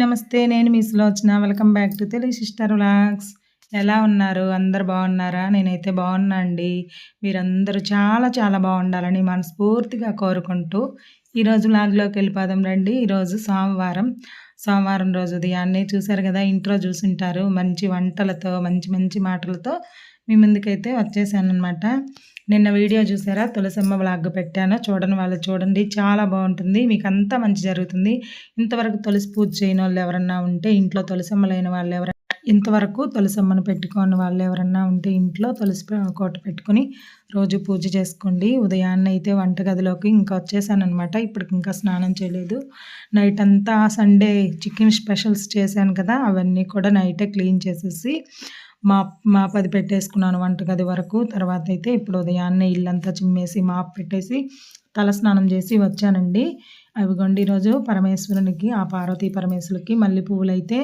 నమస్తే నేను మీ Sulochana. Welcome back to Telugu sister vlogs. ఎలా ఉన్నారు? అందరు బాగున్నారా? నేనైతే బాగున్నా అండి. మీరందరూ చాలా చాలా బాగుండాలని మనస్ఫూర్తిగా కోరుకుంటూ ఈరోజు వ్లాగ్లోకి వెళ్ళిపోదాం రండి. ఈరోజు సోమవారం. సోమవారం రోజు ఉదయాన్నే చూసారు కదా ఇంట్లో చూసుంటారు. మంచి వంటలతో మంచి మంచి మాటలతో మీ ముందుకైతే వచ్చేసాను అనమాట నిన్న వీడియో చూసారా? తులసమ్మ బ్లాగ్ పెట్టాను. చూడని వాళ్ళు చూడండి. చాలా బాగుంటుంది. మీకు అంతా మంచి జరుగుతుంది. ఇంతవరకు తులసి పూజ చేయని వాళ్ళు ఎవరన్నా ఉంటే ఇంట్లో తులసమ్మలైన వాళ్ళు ఎవరైనా ఇంతవరకు తులసమ్మను పెట్టుకోని వాళ్ళు ఎవరన్నా ఉంటే ఇంట్లో తులసి కోట పెట్టుకొని రోజు పూజ చేసుకోండి. ఉదయాన్నే అయితే వంటగదిలోకి ఇంకా వచ్చేసాను అనమాట ఇప్పటికి ఇంకా స్నానం చేయలేదు. నైట్ అంతా సండే చికెన్ స్పెషల్స్ చేశాను కదా అవన్నీ కూడా నైటే క్లీన్ చేసేసి మాప్ మాప్ అది పెట్టేసుకున్నాను వంటగది వరకు. తర్వాత అయితే ఇప్పుడు ఉదయాన్నే ఇల్లంతా చిమ్మేసి మాప్ పెట్టేసి తలస్నానం చేసి వచ్చానండి. అవిగోండి ఈరోజు పరమేశ్వరునికి ఆ పార్వతీ పరమేశ్వరులకి మల్లె పువ్వులు అయితే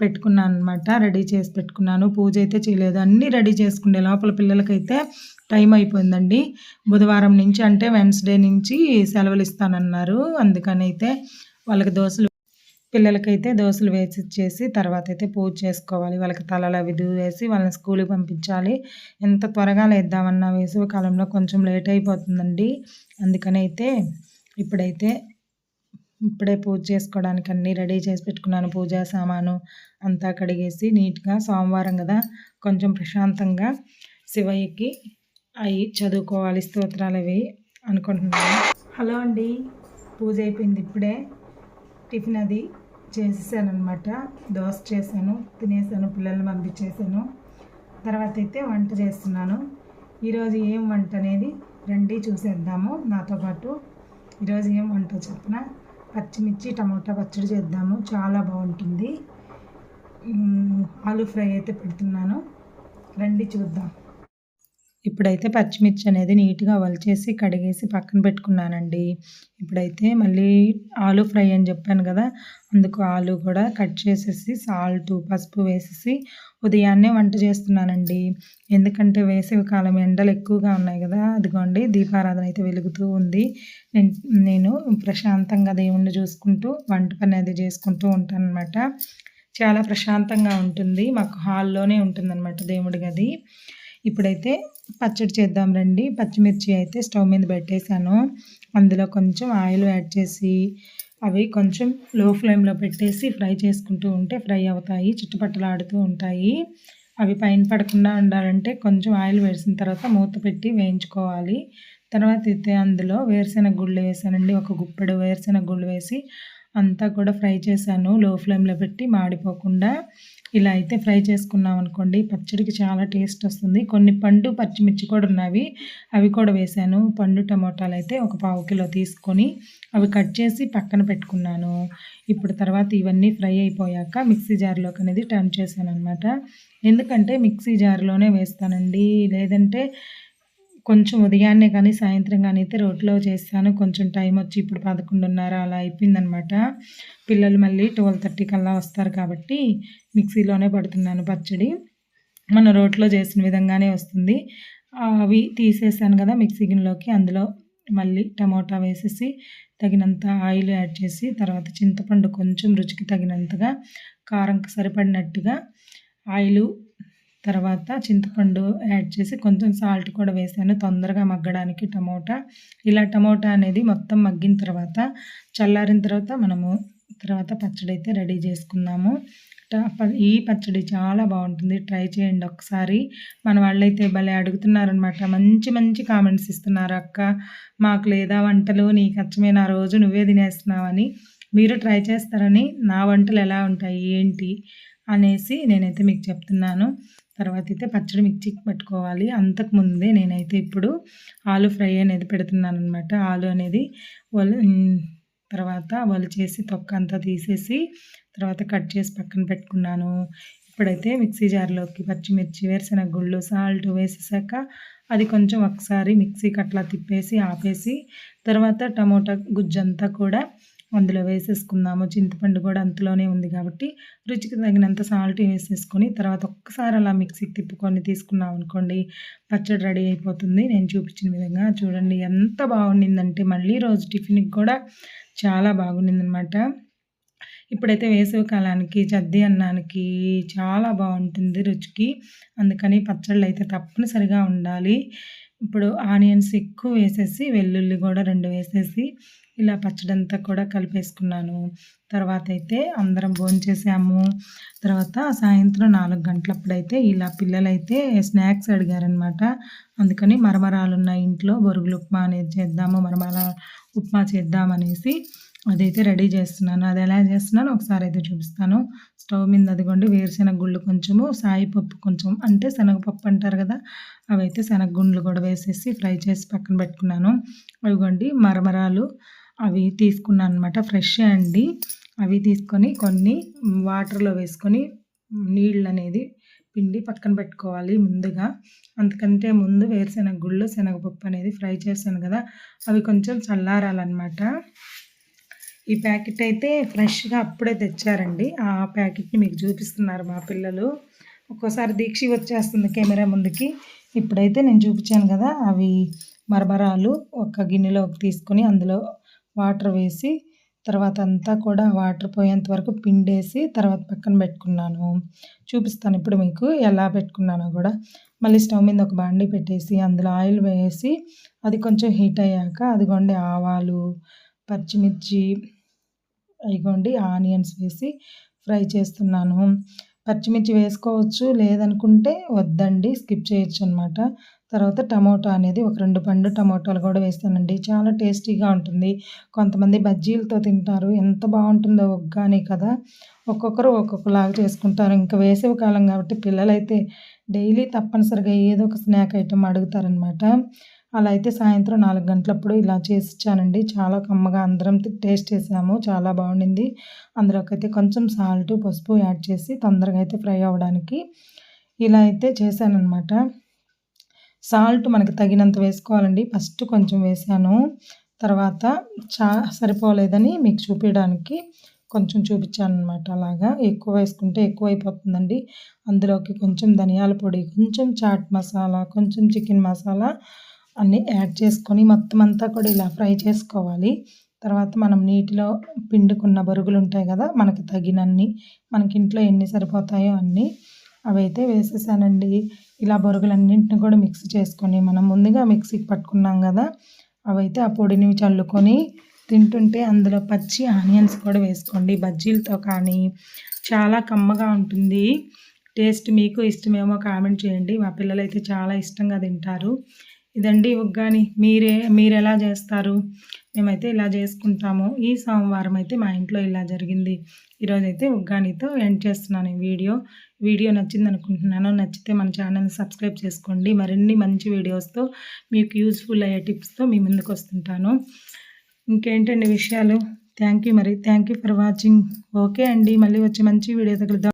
పెట్టుకున్నాను అనమాట రెడీ చేసి పెట్టుకున్నాను. పూజ అయితే చేయలేదు. అన్నీ రెడీ చేసుకునే లోపల పిల్లలకైతే టైం అయిపోయిందండి. బుధవారం నుంచి అంటే వెన్స్డే నుంచి సెలవులు ఇస్తానన్నారు. అందుకని అయితే వాళ్ళకి దోశలు పిల్లలకైతే దోశలు వేసి ఇచ్చేసి తర్వాత అయితే పూజ చేసుకోవాలి. వాళ్ళకి తలలు అవి వేసి వాళ్ళని స్కూల్కి పంపించాలి. ఎంత త్వరగా లేద్దామన్నా వేసవి కాలంలో కొంచెం లేట్ అయిపోతుందండి. అందుకని అయితే ఇప్పుడైతే ఇప్పుడే పూజ చేసుకోవడానికి అన్నీ రెడీ చేసి పెట్టుకున్నాను. పూజా సామాను అంతా కడిగేసి నీట్గా సోమవారం కదా కొంచెం ప్రశాంతంగా శివయ్యకి అవి చదువుకోవాలి స్తోత్రాలు అవి అనుకుంటున్నాను. హలో అండి. పూజ అయిపోయింది ఇప్పుడే. టిఫిన్ అది చేసేసాను అనమాట దోశ చేశాను తినేసాను పిల్లల్ని పంపించేసాను తర్వాత అయితే వంట చేస్తున్నాను. ఈరోజు ఏం వంట అనేది రండి చూసేద్దాము నాతో పాటు. ఈరోజు ఏం వంట చెప్పిన? పచ్చిమిర్చి టమాటా పచ్చడి చేద్దాము. చాలా బాగుంటుంది. ఆలు ఫ్రై అయితే పెడుతున్నాను. రండి చూద్దాం. ఇప్పుడైతే పచ్చిమిర్చి అనేది నీట్గా వలిచేసి కడిగేసి పక్కన పెట్టుకున్నానండి. ఇప్పుడైతే మళ్ళీ ఆలు ఫ్రై అని చెప్పాను కదా అందుకు ఆలు కూడా కట్ చేసేసి సాల్ట్ పసుపు వేసేసి ఉదయాన్నే వంట చేస్తున్నానండి. ఎందుకంటే వేసవి కాలం ఎండలు ఎక్కువగా ఉన్నాయి కదా అదిగోండి దీపారాధన అయితే వెలుగుతూ ఉంది. నేను ప్రశాంతంగా దేవుణ్ణి చూసుకుంటూ వంట పని అది చేసుకుంటూ ఉంటాను అనమాట చాలా ప్రశాంతంగా ఉంటుంది మాకు హాల్లోనే ఉంటుందన్నమాట దేవుడి గది. ఇప్పుడైతే పచ్చడి చేద్దాం రండి. పచ్చిమిర్చి అయితే స్టవ్ మీద పెట్టేశాను. అందులో కొంచెం ఆయిల్ యాడ్ చేసి అవి కొంచెం లో ఫ్లేమ్లో పెట్టేసి ఫ్రై చేసుకుంటూ ఉంటే ఫ్రై అవుతాయి చుట్టుపక్కలాడుతూ ఉంటాయి. అవి పైన పడకుండా ఉండాలంటే కొంచెం ఆయిల్ వేసిన తర్వాత మూత పెట్టి వేయించుకోవాలి. తర్వాత అయితే అందులో వేరుశెనగ గుళ్ళు వేసానండి. ఒక గుప్పెడు వేరుశెనగ గుళ్ళు వేసి అంతా కూడా ఫ్రై చేశాను. లో ఫ్లేమ్లో పెట్టి మాడిపోకుండా ఇలా అయితే ఫ్రై చేసుకున్నాం అనుకోండి. పచ్చడికి చాలా టేస్ట్ వస్తుంది. కొన్ని పండు పచ్చిమిర్చి కూడా ఉన్నవి. అవి కూడా వేసాను. పండు టమోటాలు అయితే ఒక పావు కిలో తీసుకొని అవి కట్ చేసి పక్కన పెట్టుకున్నాను. ఇప్పుడు తర్వాత ఇవన్నీ ఫ్రై అయిపోయాక మిక్సీ జార్లోకి అనేది టర్న్ చేశాను అనమాట ఎందుకంటే మిక్సీ జార్లోనే వేస్తానండి. లేదంటే కొంచెం ఉదయాన్నే కానీ సాయంత్రం కానీ అయితే రోట్లో చేస్తాను. కొంచెం టైం వచ్చి ఇప్పుడు పదకొండున్నర అలా అయిపోయిందనమాట. పిల్లలు మళ్ళీ ట్వెల్వ్ థర్టీ కల్లా వస్తారు కాబట్టి మిక్సీలోనే పడుతున్నాను పచ్చడి. మన రోట్లో చేసిన విధంగానే వస్తుంది. అవి తీసేసాను కదా మిక్సీ గిన్నెలోకి. అందులో మళ్ళీ టమోటా వేసేసి తగినంత ఆయిల్ యాడ్ చేసి తర్వాత చింతపండు కొంచెం రుచికి తగినంతగా కారంకి సరిపడినట్టుగా ఆయిలు తర్వాత చింతపండు యాడ్ చేసి కొంచెం సాల్ట్ కూడా వేసాను. తొందరగా మగ్గడానికి టమోటా. ఇలా టమోటా అనేది మొత్తం మగ్గిన తర్వాత చల్లారిన తర్వాత మనము తర్వాత పచ్చడి అయితే రెడీ చేసుకున్నాము ఈ పచ్చడి చాలా బాగుంటుంది. ట్రై చేయండి ఒకసారి. మన వాళ్ళైతే భలే అడుగుతున్నారనమాట మంచి మంచి కామెంట్స్ ఇస్తున్నారు. అక్క మాకు లేదా వంటలు నీకు ఖచ్చితమైన ఆ రోజు నువ్వే తినేస్తున్నావని. మీరు ట్రై చేస్తారని నా వంటలు ఎలా ఉంటాయి? ఏంటి? అనేసి నేనైతే మీకు చెప్తున్నాను. తర్వాత అయితే పచ్చడి మిక్సీకి పెట్టుకోవాలి. అంతకుముందే నేనైతే ఇప్పుడు ఆలు ఫ్రై అనేది పెడుతున్నాను అనమాట ఆలు అనేది వాళ్ళు తర్వాత వాళ్ళు చేసి తొక్క అంతా తీసేసి తర్వాత కట్ చేసి పక్కన పెట్టుకున్నాను. ఇప్పుడైతే మిక్సీ జార్లోకి పచ్చిమిర్చి వేరుశనగ గుళ్ళు సాల్ట్ వేసేసాక అది కొంచెం ఒకసారి మిక్సీకి అట్లా తిప్పేసి ఆపేసి తర్వాత టమోటా గుజ్జంతా కూడా అందులో వేసేసుకుందాము. చింతపండు కూడా అంతలోనే ఉంది కాబట్టి రుచికి తగినంత సాల్ట్ వేసేసుకొని తర్వాత ఒక్కసారి అలా మిక్సీకి తిప్పుకొని తీసుకున్నాం అనుకోండి పచ్చడి రెడీ అయిపోతుంది. నేను చూపించిన విధంగా చూడండి ఎంత బాగుండిందంటే మళ్ళీ రోజు టిఫిన్కి కూడా చాలా బాగుండిందనమాట ఇప్పుడైతే వేసవి కాలానికి చద్ది అన్నానికి చాలా బాగుంటుంది రుచికి. అందుకని పచ్చళ్ళు అయితే తప్పనిసరిగా ఉండాలి. ఇప్పుడు ఆనియన్స్ ఎక్కువ వేసేసి వెల్లుల్లి కూడా రెండు వేసేసి ఇలా పచ్చడంతా కూడా కలిపేసుకున్నాను. తర్వాత అయితే అందరం భోంచేసాము. తర్వాత సాయంత్రం నాలుగు గంటలప్పుడైతే ఇలా పిల్లలైతే స్నాక్స్ అడిగారనమాట అందుకని మరమరాలు ఉన్న ఇంట్లో బొరుగులు ఉప్మా అనేది చేద్దాము మరమరాల ఉప్మా చేద్దామనేసి అదైతే రెడీ చేస్తున్నాను. అది ఎలా చేస్తున్నాను ఒకసారి అయితే చూపిస్తాను. స్టవ్ మీద అదిగోండి వేరుశెనగ గుళ్ళు కొంచెము సాయిపప్పు కొంచెం అంటే శనగపప్పు అంటారు కదా అవి అయితే శనగగుండ్లు కూడా వేసేసి ఫ్రై చేసి పక్కన పెట్టుకున్నాను. అవిగోండి మరమరాలు అవి తీసుకున్నాను అనమాట ఫ్రెష్ అండి. అవి తీసుకొని కొన్ని వాటర్లో వేసుకొని నీళ్ళు అనేది పిండి పక్కన పెట్టుకోవాలి ముందుగా. అందుకంటే ముందు వేరుశెనగ గుళ్ళు శనగపప్పు అనేది ఫ్రై చేశాను కదా అవి కొంచెం చల్లారాలన్నమాట. ఈ ప్యాకెట్ అయితే ఫ్రెష్గా అప్పుడే తెచ్చారండి. ఆ ప్యాకెట్ని మీకు చూపిస్తున్నారు మా పిల్లలు. ఒక్కోసారి దీక్ష వచ్చేస్తుంది కెమెరా ముందుకి. ఇప్పుడైతే నేను చూపించాను కదా అవి మరమరాలు ఒక గిన్నెలోకి తీసుకొని అందులో వాటర్ వేసి తర్వాత అంతా కూడా వాటర్ పోయేంత వరకు పిండేసి తర్వాత పక్కన పెట్టుకున్నాను. చూపిస్తాను ఇప్పుడు మీకు ఎలా పెట్టుకున్నానో కూడా. మళ్ళీ స్టవ్ మీద ఒక బాండీ పెట్టేసి అందులో ఆయిల్ వేసి అది కొంచెం హీట్ అయ్యాక అదిగోండి ఆవాలు పచ్చిమిర్చి అయిగోండి ఆనియన్స్ వేసి ఫ్రై చేస్తున్నాను. పచ్చిమిర్చి వేసుకోవచ్చు లేదనుకుంటే వద్దండి స్కిప్ చేయొచ్చు అనమాట తర్వాత టమోటా అనేది ఒక రెండు పండు టమోటాలు కూడా వేస్తానండి. చాలా టేస్టీగా ఉంటుంది. కొంతమంది బజ్జీలతో తింటారు. ఎంత బాగుంటుందో ఒగ్గాని కదా. ఒక్కొక్కరు ఒక్కొక్కలాగా చేసుకుంటారు. ఇంకా వేసవి కాలం కాబట్టి పిల్లలైతే డైలీ తప్పనిసరిగా ఏదో ఒక స్నాక్ ఐటెం అడుగుతారనమాట. అలా అయితే సాయంత్రం నాలుగు గంటలప్పుడు ఇలా చేసి ఇచ్చానండి. చాలా కమ్మగా అందరం టేస్ట్ చేసాము. చాలా బాగుండింది. అందులోకైతే కొంచెం సాల్ట్ పసుపు యాడ్ చేసి తొందరగా అయితే ఫ్రై అవ్వడానికి ఇలా అయితే చేశానమాట సాల్ట్ మనకు తగినంత వేసుకోవాలండి. ఫస్ట్ కొంచెం వేసాను. తర్వాత చా సరిపోలేదని మీకు చూపించడానికి కొంచెం చూపించాను అనమాట అలాగా ఎక్కువ వేసుకుంటే ఎక్కువ అయిపోతుందండి అందులోకి కొంచెం ధనియాల పొడి కొంచెం చాట్ మసాలా కొంచెం చికెన్ మసాలా అన్నీ యాడ్ చేసుకొని మొత్తం అంతా కూడా ఇలా ఫ్రై చేసుకోవాలి. తర్వాత మనం నీటిలో పిండుకున్న బరుగులు ఉంటాయి కదా మనకు తగినన్ని మనకి ఇంట్లో ఎన్ని సరిపోతాయో అన్నీ అవైతే వేసేసానండి. ఇలా బొరుగులన్నింటిని కూడా మిక్స్ చేసుకొని మనం ముందుగా మిక్సీకి పట్టుకున్నాం కదా అవైతే ఆ పొడిని చల్లుకొని తింటుంటే అందులో పచ్చి ఆనియన్స్ కూడా వేసుకోండి. బజ్జీలతో కానీ చాలా కమ్మగా ఉంటుంది. టేస్ట్ మీకు ఇష్టమేమో కామెంట్ చేయండి. మా పిల్లలు అయితే చాలా ఇష్టంగా తింటారు. ఇదండి ఉగ్గాని. మీరే మీరు ఎలా చేస్తారు? మేమైతే ఇలా చేసుకుంటాము. ఈ సోమవారం అయితే మా ఇంట్లో ఇలా జరిగింది. ఈరోజైతే ఉగ్గానితో ఎండ్ చేస్తున్నాను ఈ వీడియో. వీడియో నచ్చింది అనుకుంటున్నాను. నచ్చితే మన ఛానల్ని సబ్స్క్రైబ్ చేసుకోండి. మరిన్ని మంచి వీడియోస్తో మీకు యూజ్ఫుల్ అయ్యే టిప్స్తో మీ ముందుకు వస్తుంటాను. ఇంకేంటండి విషయాలు? థ్యాంక్ యూ మరి. Thank you for watching. Okay అండి. మళ్ళీ వచ్చి మంచి వీడియో తగులుద్దాం